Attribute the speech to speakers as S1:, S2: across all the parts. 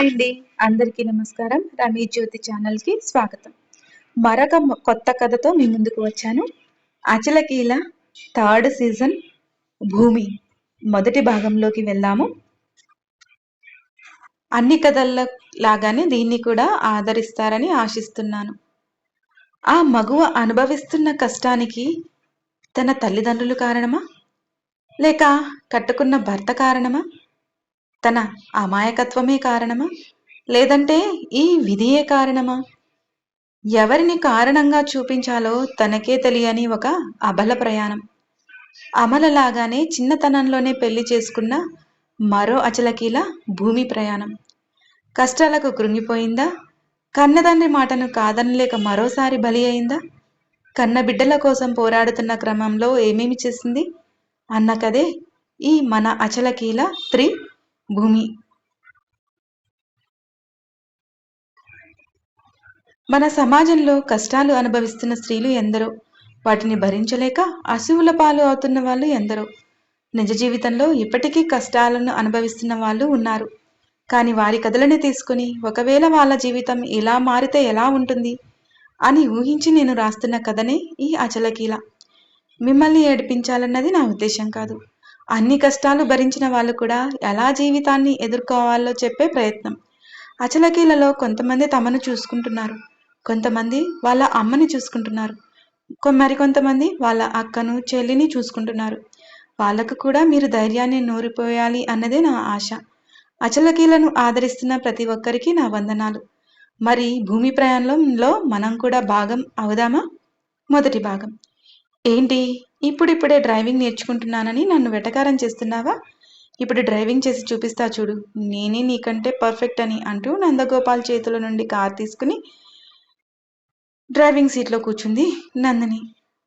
S1: Hi అండి. అందరికీ నమస్కారం. రమీ జ్యోతి ఛానల్కి స్వాగతం. మరొక కొత్త కథతో మీ ముందుకు వచ్చాను. అచలకీల థర్డ్ సీజన్ భూమి. మొదటి భాగంలోకి వెళ్దాము. అన్ని కథల లాగానే దీన్ని కూడా ఆదరిస్తారని ఆశిస్తున్నాను. ఆ మగువ అనుభవిస్తున్న కష్టానికి తన తల్లిదండ్రులు కారణమా? లేక కట్టుకున్న భర్త కారణమా? తన అమాయకత్వమే కారణమా? లేదంటే ఈ విధియే కారణమా? ఎవరిని కారణంగా చూపించాలో తనకే తెలియని ఒక అబల ప్రయాణం. అమలలాగానే చిన్నతనంలోనే పెళ్ళి చేసుకున్న మరో అచలకీల భూమి ప్రయాణం. కష్టాలకు కృంగిపోయిందా? కన్నదండ్రి మాటను కాదనలేక మరోసారి బలి అయిందా? కన్న బిడ్డల కోసం పోరాడుతున్న క్రమంలో ఏమేమి చేసింది? అన్న కదే ఈ మన అచలకీల త్రీ భూమి. మన సమాజంలో కష్టాలు అనుభవిస్తున్న స్త్రీలు ఎందరో? వాటిని భరించలేక అసువుల పాలు అవుతున్న వాళ్ళు ఎందరో? నిజ జీవితంలో ఇప్పటికీ కష్టాలను అనుభవిస్తున్న వాళ్ళు ఉన్నారు. కానీ వారి కథలని తీసుకుని ఒకవేళ వాళ్ళ జీవితం ఇలా మారితే ఎలా ఉంటుంది? అని ఊహించి నేను రాస్తున్న కథనే ఈ అచలకీల. మిమ్మల్ని ఏడిపించాలన్నది నా ఉద్దేశం కాదు. అన్ని కష్టాలు భరించిన వాళ్ళు కూడా ఎలా జీవితాన్ని ఎదుర్కోవాలో చెప్పే ప్రయత్నం. అచలకీలలో కొంతమంది తమను చూసుకుంటున్నారు. కొంతమంది వాళ్ళ అమ్మని చూసుకుంటున్నారు. మరికొంతమంది వాళ్ళ అక్కను చెల్లిని చూసుకుంటున్నారు. వాళ్ళకు కూడా మీరు ధైర్యాన్ని నూరిపోయాలి అన్నదే నా ఆశ. అచలకీలను ఆదరిస్తున్న ప్రతి ఒక్కరికి నా వందనాలు. మరి భూమి ప్రయాణంలో మనం కూడా భాగం అవుదామా? మొదటి భాగం. ఏంటి? ఇప్పుడిప్పుడే డ్రైవింగ్ నేర్చుకుంటున్నానని నన్ను వెటకారం చేస్తున్నావా? ఇప్పుడు డ్రైవింగ్ చేసి చూపిస్తా చూడు. నేనే నీకంటే పర్ఫెక్ట్ అని అంటూ నందగోపాల్ చేతుల నుండి కార్ తీసుకుని డ్రైవింగ్ సీట్లో కూర్చుంది నందిని.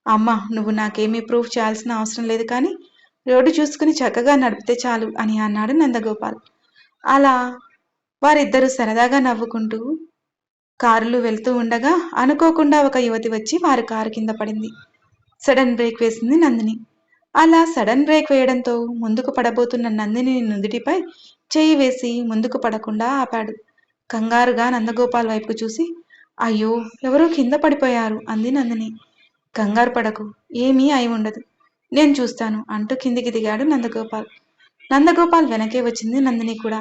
S1: అమ్మ నువ్వు నాకేమీ ప్రూఫ్ చేయాల్సిన అవసరం లేదు కానీ రోడ్డు చూసుకుని చక్కగా నడిపితే చాలు అని అన్నాడు నందగోపాల్. అలా వారిద్దరూ సరదాగా నవ్వుకుంటూ కారులు వెళ్తూ ఉండగా అనుకోకుండా ఒక యువతి వచ్చి వారి కారు కింద పడింది. సడన్ బ్రేక్ వేసింది నందిని. అలా సడన్ బ్రేక్ వేయడంతో ముందుకు పడబోతున్న నందిని నుదుటిపై చేయి వేసి ముందుకు పడకుండా ఆపాడు. కంగారుగా నందగోపాల్ వైపు చూసి అయ్యో ఎవరో కింద పడిపోయారు అంది నందిని. కంగారు పడకు ఏమీ అయి ఉండదు. నేను చూస్తాను అంటూ కిందికి దిగాడు నందగోపాల్. నందగోపాల్ వెనకే వచ్చింది నందిని కూడా.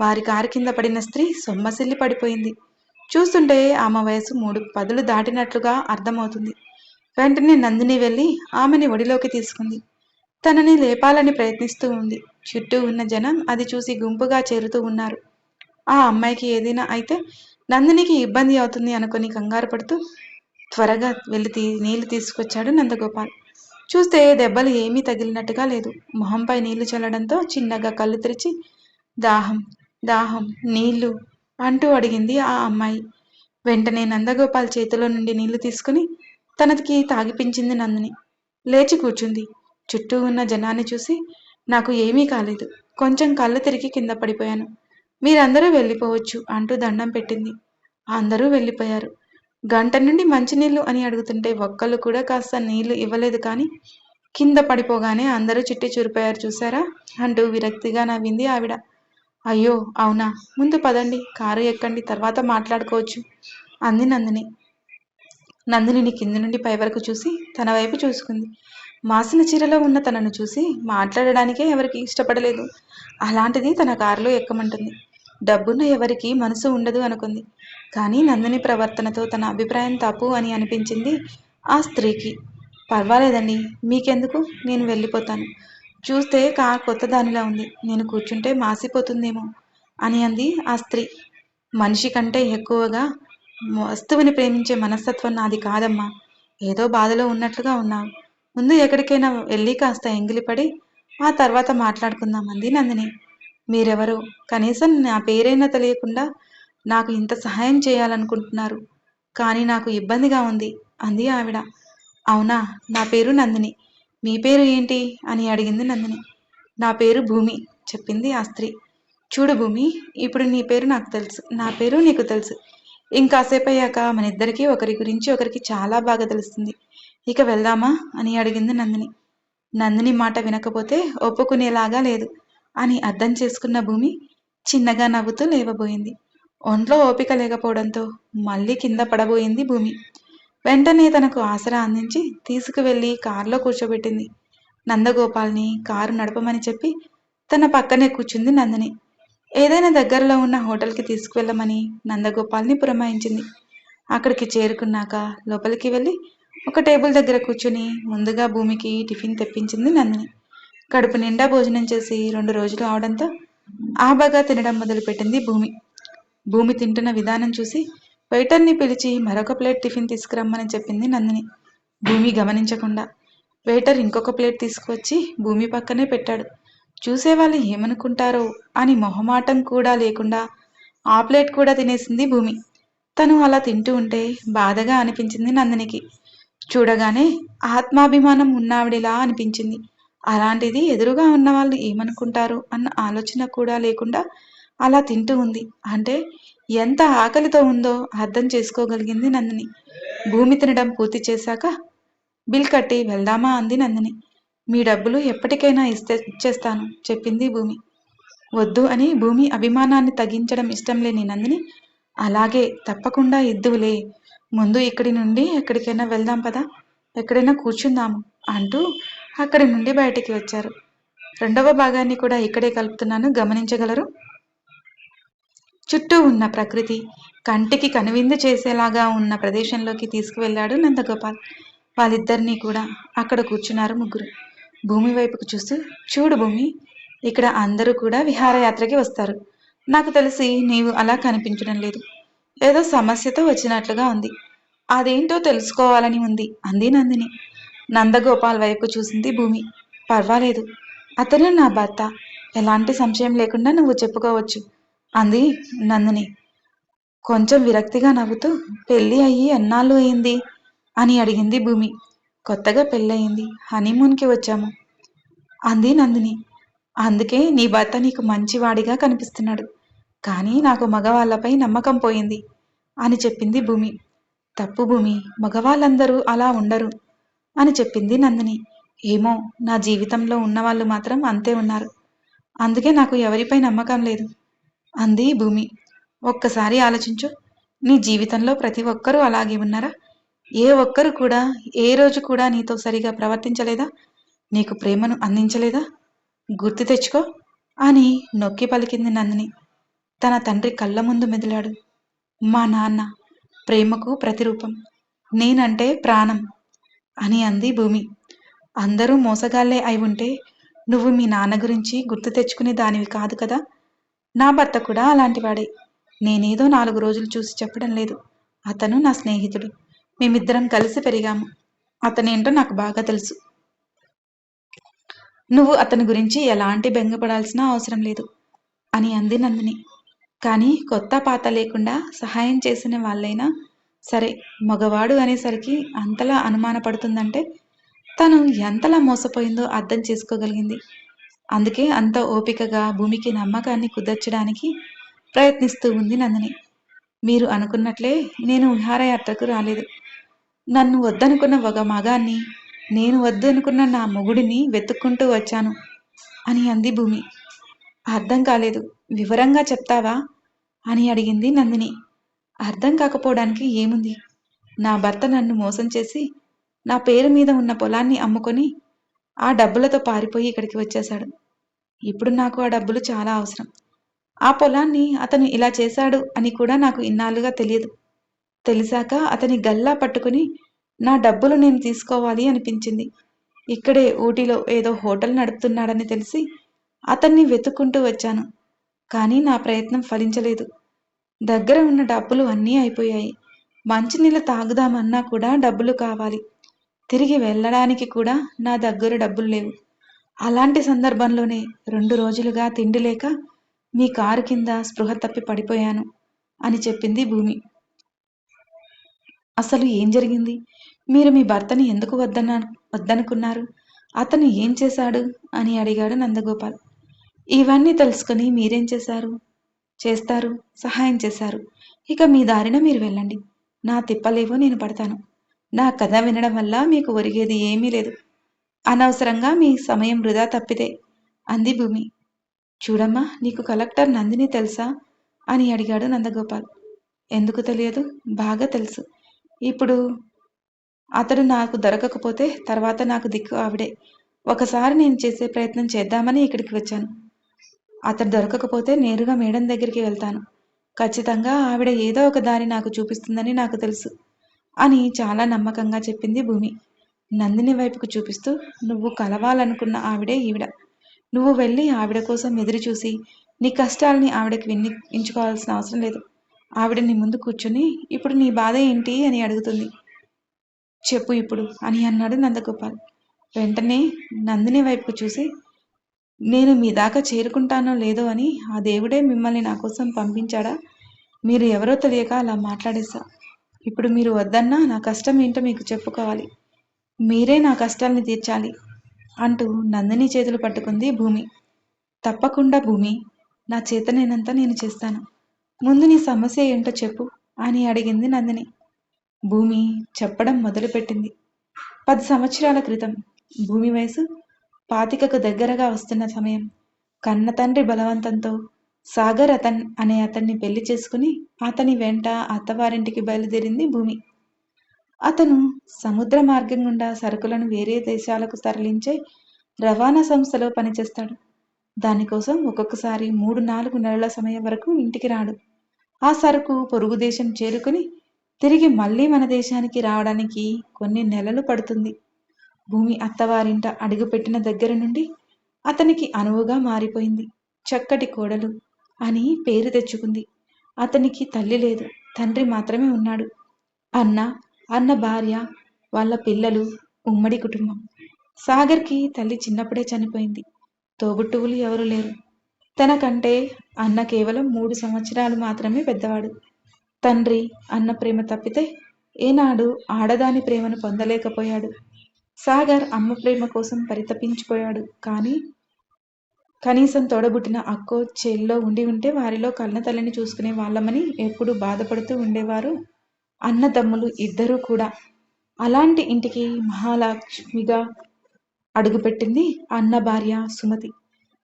S1: వారి కారు కింద పడిన స్త్రీ సొమ్మసిల్లి పడిపోయింది. చూస్తుంటే ఆమె వయసు మూడు పదులు దాటినట్లుగా అర్థమవుతుంది. వెంటనే నందిని వెళ్ళి ఆమెని ఒడిలోకి తీసుకుంది. తనని లేపాలని ప్రయత్నిస్తూ ఉంది. చుట్టూ ఉన్న జనం అది చూసి గుంపుగా చేరుతూ ఉన్నారు. ఆ అమ్మాయికి ఏదైనా అయితే నందినికి ఇబ్బంది అవుతుంది అనుకుని కంగారు పడుతూ త్వరగా వెళ్ళి తీ నీళ్ళు తీసుకొచ్చాడు నందగోపాల్. చూస్తే దెబ్బలు ఏమీ తగిలినట్టుగా లేదు. మొహంపై నీళ్ళు చల్లడంతో చిన్నగా కళ్ళు తెరిచి దాహం దాహం నీళ్ళు అంటూ అడిగింది ఆ అమ్మాయి. వెంటనే నందగోపాల్ చేతిలో నుండి నీళ్ళు తీసుకుని తనకి తాగిపించింది నందిని. లేచి కూర్చుంది. చుట్టూ ఉన్న జనాన్ని చూసి నాకు ఏమీ కాలేదు. కొంచెం కళ్ళు తిరిగి కింద పడిపోయాను. మీరందరూ వెళ్ళిపోవచ్చు అంటూ దండం పెట్టింది. అందరూ వెళ్ళిపోయారు. గంట నుండి మంచినీళ్ళు అని అడుగుతుంటే ఒక్కళ్ళు కూడా కాస్త నీళ్ళు ఇవ్వలేదు కానీ కింద పడిపోగానే అందరూ చిట్టి చూరిపోయారు చూసారా అంటూ విరక్తిగా నవ్వింది ఆవిడ. అయ్యో అవునా? ముందు పదండి. కారు ఎక్కండి తర్వాత మాట్లాడుకోవచ్చు అంది నందిని. నందినిని కింది నుండి పై వరకు చూసి తన వైపు చూసుకుంది. మాసిన చీరలో ఉన్న తనను చూసి మాట్లాడడానికే ఎవరికి ఇష్టపడలేదు. అలాంటిది తన కారులో ఎక్కమంటుంది. డబ్బున్న ఎవరికి మనసు ఉండదు అనుకుంది. కానీ నందిని ప్రవర్తనతో తన అభిప్రాయం తప్పు అని అనిపించింది ఆ స్త్రీకి. పర్వాలేదండి మీకెందుకు? నేను వెళ్ళిపోతాను. చూస్తే కార్ కొత్త దానిలా ఉంది. నేను కూర్చుంటే మాసిపోతుందేమో అని అంది ఆ స్త్రీ. మనిషి కంటే ఎక్కువగా వస్తువుని ప్రేమించే మనస్తత్వం నాది కాదమ్మా. ఏదో బాధలో ఉన్నట్లుగా ఉన్నావు. ముందు ఎక్కడికైనా వెళ్ళి కాస్త ఎంగిలిపడి ఆ తర్వాత మాట్లాడుకుందాం అంది నందిని. మీరెవరు? కనీసం నా పేరైనా తెలియకుండా నాకు ఇంత సహాయం చేయాలనుకుంటున్నారు. కానీ నాకు ఇబ్బందిగా ఉంది అంది ఆవిడ. అవునా? నా పేరు నందిని. మీ పేరు ఏంటి? అని అడిగింది నందిని. నా పేరు భూమి చెప్పింది ఆ స్త్రీ చూడు భూమి ఇప్పుడు నీ పేరు నాకు తెలుసు. నా పేరు నీకు తెలుసు. ఇంకాసేపు అయ్యాక మన ఇద్దరికి ఒకరి గురించి ఒకరికి చాలా బాగా తెలుస్తుంది. ఇక వెళ్దామా? అని అడిగింది నందిని. నందిని మాట వినకపోతే ఒప్పుకునేలాగా లేదు అని అర్థం చేసుకున్న భూమి చిన్నగా నవ్వుతూ లేవబోయింది. ఒంట్లో ఓపిక లేకపోవడంతో మళ్ళీ కింద పడబోయింది భూమి. వెంటనే తనకు ఆసరా అందించి తీసుకువెళ్ళి కారులో కూర్చోబెట్టింది. నందగోపాల్ని కారు నడపమని చెప్పి తన పక్కనే కూర్చుంది నందిని. ఏదైనా దగ్గరలో ఉన్న హోటల్కి తీసుకువెళ్ళమని నందగోపాల్ని పురమాయించింది. అక్కడికి చేరుకున్నాక లోపలికి వెళ్ళి ఒక టేబుల్ దగ్గర కూర్చుని ముందుగా భూమికి టిఫిన్ తెప్పించింది నందిని. కడుపు నిండా భోజనం చేసి రెండు రోజులు అవడంతో ఆబాగా తినడం మొదలుపెట్టింది భూమి. భూమి తింటున్న విధానం చూసి వెయిటర్ని పిలిచి మరొక ప్లేట్ టిఫిన్ తీసుకురమ్మని చెప్పింది నందిని. భూమి గమనించకుండా వెయిటర్ ఇంకొక ప్లేట్ తీసుకువచ్చి భూమి పక్కనే పెట్టాడు. చూసేవాళ్ళు ఏమనుకుంటారో అని మొహమాటం కూడా లేకుండా ఆ ప్లేట్ కూడా తినేసింది భూమి. తను అలా తింటూ ఉంటే బాధగా అనిపించింది నందినికి. చూడగానే ఆత్మాభిమానం ఉన్నావిడిలా అనిపించింది. అలాంటిది ఎదురుగా ఉన్న వాళ్ళు ఏమనుకుంటారు అన్న ఆలోచన కూడా లేకుండా అలా తింటూ ఉంది. అంటే ఎంత ఆకలితో ఉందో అర్థం చేసుకోగలిగింది నందిని. భూమి తినడం పూర్తి చేశాక బిల్ కట్టి వెళ్దామా? అంది నందిని. మీ డబ్బులు ఎప్పటికైనా ఇస్తే ఇచ్చేస్తాను చెప్పింది భూమి. వద్దు అని భూమి అభిమానాన్ని తగ్గించడం ఇష్టం లేని నందిని అలాగే తప్పకుండా ఇద్దువులే. ముందు ఇక్కడి నుండి ఎక్కడికైనా వెళ్దాం పదా? ఎక్కడైనా కూర్చుందాము అంటూ అక్కడి నుండి బయటికి వచ్చారు. రెండవ భాగాన్ని కూడా ఇక్కడే కలుపుతున్నాను గమనించగలరు? చుట్టూ ఉన్న ప్రకృతి కంటికి కనువిందు చేసేలాగా ఉన్న ప్రదేశంలోకి తీసుకువెళ్ళాడు నందగోపాల్. వాళ్ళిద్దరినీ కూడా అక్కడ కూర్చున్నారు ముగ్గురు. భూమి వైపుకు చూస్తూ చూడు భూమి ఇక్కడ అందరూ కూడా విహారయాత్రకి వస్తారు. నాకు తెలిసి నీవు అలా కనిపించడం లేదు. ఏదో సమస్యతో వచ్చినట్లుగా ఉంది. అదేంటో తెలుసుకోవాలని ఉంది అంది నందిని. నందగోపాల్ వైపు చూసింది భూమి. పర్వాలేదు. అతను నా భర్త. ఎలాంటి సంశయం లేకుండా నువ్వు చెప్పుకోవచ్చు అంది నందిని. కొంచెం విరక్తిగా నవ్వుతూ పెళ్ళి అయ్యి ఎన్నాళ్ళు అయింది? అని అడిగింది భూమి. కొత్తగా పెళ్ళయింది. హనీమూన్కి వచ్చాము. అంది నందిని. అందుకే నీ భర్త నీకు మంచివాడిగా కనిపిస్తున్నాడు. కానీ నాకు మగవాళ్ళపై నమ్మకం పోయింది అని చెప్పింది భూమి. తప్పు భూమి. మగవాళ్ళందరూ అలా ఉండరు అని చెప్పింది నందిని. ఏమో నా జీవితంలో ఉన్నవాళ్ళు మాత్రం అంతే ఉన్నారు. అందుకే నాకు ఎవరిపై నమ్మకం లేదు అంది భూమి. ఒక్కసారి ఆలోచించు నీ జీవితంలో ప్రతి ఒక్కరూ అలాగే ఉన్నారా? ఏ ఒక్కరు కూడా ఏ రోజు కూడా నీతో సరిగా ప్రవర్తించలేదా? నీకు ప్రేమను అందించలేదా? గుర్తు తెచ్చుకో అని నొక్కి పలికింది నందిని. తన తండ్రి కళ్ళ ముందు మెదిలాడు. మా నాన్న ప్రేమకు ప్రతిరూపం. నేనంటే ప్రాణం అని అంది భూమి. అందరూ మోసగాళ్ళే అయి ఉంటే నువ్వు మీ నాన్న గురించి గుర్తు తెచ్చుకునే దానివి కాదు కదా? నా భర్త కూడా అలాంటివాడే. నేనేదో నాలుగు రోజులు చూసి చెప్పడం లేదు. అతను నా స్నేహితుడు. మేమిద్దరం కలిసి పెరిగాము. అతనేంటో నాకు బాగా తెలుసు. నువ్వు అతని గురించి ఎలాంటి బెంగపడాల్సిన అవసరం లేదు అని అంది నందిని. కానీ కొత్త పాత లేకుండా సహాయం చేసిన వాళ్ళైనా సరే మగవాడు అనేసరికి అంతలా అనుమానపడుతుందంటే తను ఎంతలా మోసపోయిందో అర్థం చేసుకోగలిగింది. అందుకే అంత ఓపికగా భూమికి నమ్మకాన్ని కుదర్చడానికి ప్రయత్నిస్తూ ఉంది నందిని. మీరు అనుకున్నట్లే నేను విహారయాత్రకు రాలేదు. నన్ను వద్దనుకున్న ఒక మగాన్ని నేను వద్దనుకున్న నా మొగుడిని వెతుక్కుంటూ వచ్చాను అని అంది భూమి. అర్థం కాలేదు. వివరంగా చెప్తావా? అని అడిగింది నందిని. అర్థం కాకపోవడానికి ఏముంది? నా భర్త నన్ను మోసం చేసి నా పేరు మీద ఉన్న పొలాన్ని అమ్ముకొని ఆ డబ్బులతో పారిపోయి ఇక్కడికి వచ్చేశాడు. ఇప్పుడు నాకు ఆ డబ్బులు చాలా అవసరం. ఆ పొలాన్ని అతను ఇలా చేశాడు అని కూడా నాకు ఇన్నాళ్ళుగా తెలియదు. తెలిసాక అతని గల్లా పట్టుకుని నా డబ్బులు నేను తీసుకోవాలి అనిపించింది. ఇక్కడే ఊటీలో ఏదో హోటల్ నడుపుతున్నాడని తెలిసి అతన్ని వెతుక్కుంటూ వచ్చాను. కానీ నా ప్రయత్నం ఫలించలేదు. దగ్గర ఉన్న డబ్బులు అన్నీ అయిపోయాయి. మంచినీళ్ళు తాగుదామన్నా కూడా డబ్బులు కావాలి. తిరిగి వెళ్ళడానికి కూడా నా దగ్గర డబ్బులు లేవు. అలాంటి సందర్భంలోనే రెండు రోజులుగా తిండి లేక మీ కారు కింద స్పృహ తప్పి పడిపోయాను అని చెప్పింది భూమి. అసలు ఏం జరిగింది? మీరు మీ భర్తని ఎందుకు వద్దన వద్దనుకున్నారు? అతను ఏం చేశాడు? అని అడిగాడు నందగోపాల్. ఇవన్నీ తెలుసుకుని మీరేం చేశారు? చేస్తారు సహాయం చేశారు. ఇక మీ దారిన మీరు వెళ్ళండి. నా తిప్పలేవో నేను పడతాను. నా కథ వినడం వల్ల మీకు ఒరిగేది ఏమీ లేదు. అనవసరంగా మీ సమయం వృధా తప్పితే అంది భూమి. చూడమ్మా నీకు కలెక్టర్ నందిని తెలుసా? అని అడిగాడు నందగోపాల్. ఎందుకు తెలియదు? బాగా తెలుసు. ఇప్పుడు అతడు నాకు దొరకకపోతే తర్వాత నాకు దిక్కు ఆవిడే. ఒకసారి నేను చేసే ప్రయత్నం చేద్దామని ఇక్కడికి వచ్చాను. అతడు దొరకకపోతే నేరుగా మేడం దగ్గరికి వెళ్తాను. ఖచ్చితంగా ఆవిడ ఏదో ఒక దారి నాకు చూపిస్తుందని నాకు తెలుసు అని చాలా నమ్మకంగా చెప్పింది భూమి. నందిని వైపుకు చూపిస్తూ నువ్వు కలవాలనుకున్న ఆవిడే ఈవిడ. నువ్వు వెళ్ళి ఆవిడ కోసం ఎదురు చూసి నీ కష్టాలని ఆవిడకి వినిపించుకోవాల్సిన అవసరం లేదు. ఆవిడ నీ ముందు కూర్చుని ఇప్పుడు నీ బాధ ఏంటి? అని అడుగుతుంది. చెప్పు ఇప్పుడు అని అన్నాడు నందగోపాల్. వెంటనే నందిని వైపుకు చూసి నేను మీ దాకా చేరుకుంటానో లేదో అని ఆ దేవుడే మిమ్మల్ని నా కోసం పంపించాడా? మీరు ఎవరో తెలియక అలా మాట్లాడేశా. ఇప్పుడు మీరు వద్దన్నా నా కష్టం ఏంటో మీకు చెప్పుకోవాలి. మీరే నా కష్టాల్ని తీర్చాలి అంటూ నందిని చేతులు పట్టుకుంది భూమి. తప్పకుండా భూమి నా చేతనైనంత నేను చేస్తాను. ముందు నీ సమస్య ఏంటో చెప్పు అని అడిగింది నందిని. భూమి చెప్పడం మొదలుపెట్టింది. పది సంవత్సరాల క్రితం భూమి వయసు పాతికకు దగ్గరగా వస్తున్న సమయం. కన్న తండ్రి బలవంతంతో సాగర్ అతన్ అనే అతన్ని పెళ్ళి చేసుకుని అతని వెంట అత్తవారింటికి బయలుదేరింది భూమి. అతను సముద్ర మార్గం గుండా సరుకులను వేరే దేశాలకు తరలించే రవాణా సంస్థలో పనిచేస్తాడు. దానికోసం ఒక్కొక్కసారి మూడు నాలుగు నెలల సమయం వరకు ఇంటికి రాడు. ఆ సరుకు పొరుగు దేశం చేరుకుని తిరిగి మళ్ళీ మన దేశానికి రావడానికి కొన్ని నెలలు పడుతుంది. భూమి అత్తవారింట అడుగుపెట్టిన దగ్గర నుండి అతనికి అనువుగా మారిపోయింది. చక్కటి కోడలు అని పేరు తెచ్చుకుంది. అతనికి తల్లి లేదు తండ్రి మాత్రమే ఉన్నాడు. అన్న అన్న భార్య వాళ్ళ పిల్లలు ఉమ్మడి కుటుంబం. సాగర్కి తల్లి చిన్నప్పుడే చనిపోయింది. తోబుట్టువులు ఎవరు లేరు. తనకంటే అన్న కేవలం మూడు సంవత్సరాలు మాత్రమే పెద్దవాడు. తండ్రి అన్న ప్రేమ తప్పితే ఏనాడు ఆడదాని ప్రేమను పొందలేకపోయాడు. సాగర్ అమ్మ ప్రేమ కోసం పరితపించిపోయాడు. కానీ కనీసం తోడబుట్టిన అక్కో చెల్లో ఉండి ఉంటే వారిలో కన్న తల్లిని చూసుకునే వాళ్ళమని ఎప్పుడు బాధపడుతూ ఉండేవారు అన్నదమ్ములు ఇద్దరూ కూడా. అలాంటి ఇంటికి మహాలక్ష్మిగా అడుగుపెట్టింది అన్న భార్య సుమతి.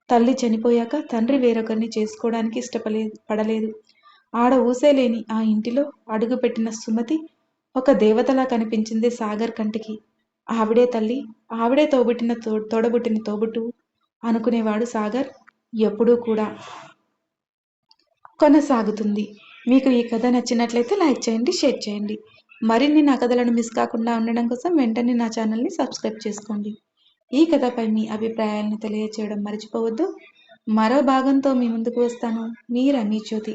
S1: తల్లి చనిపోయాక తండ్రి వేరొకరిని చేసుకోవడానికి ఇష్టపడలేదు పడలేదు. ఆడ ఊసేలేని ఆ ఇంటిలో అడుగుపెట్టిన సుమతి ఒక దేవతలా కనిపించింది సాగర్ కంటికి. ఆవిడే తల్లి ఆవిడే తోబుట్టిన తో తోడబుట్టిన తోబుట్టు అనుకునేవాడు సాగర్ ఎప్పుడూ కూడా. కొనసాగుతుంది. మీకు ఈ కథ నచ్చినట్లయితే లైక్ చేయండి షేర్ చేయండి. మరిన్ని నా కథలను మిస్ కాకుండా ఉండడం కోసం వెంటనే నా ఛానల్ని సబ్స్క్రైబ్ చేసుకోండి. ఈ కథపై మీ అభిప్రాయాలను తెలియచేయడం మర్చిపోవద్దు. మరో భాగంతో మీ ముందుకు వస్తాను. మీ జ్యోతి.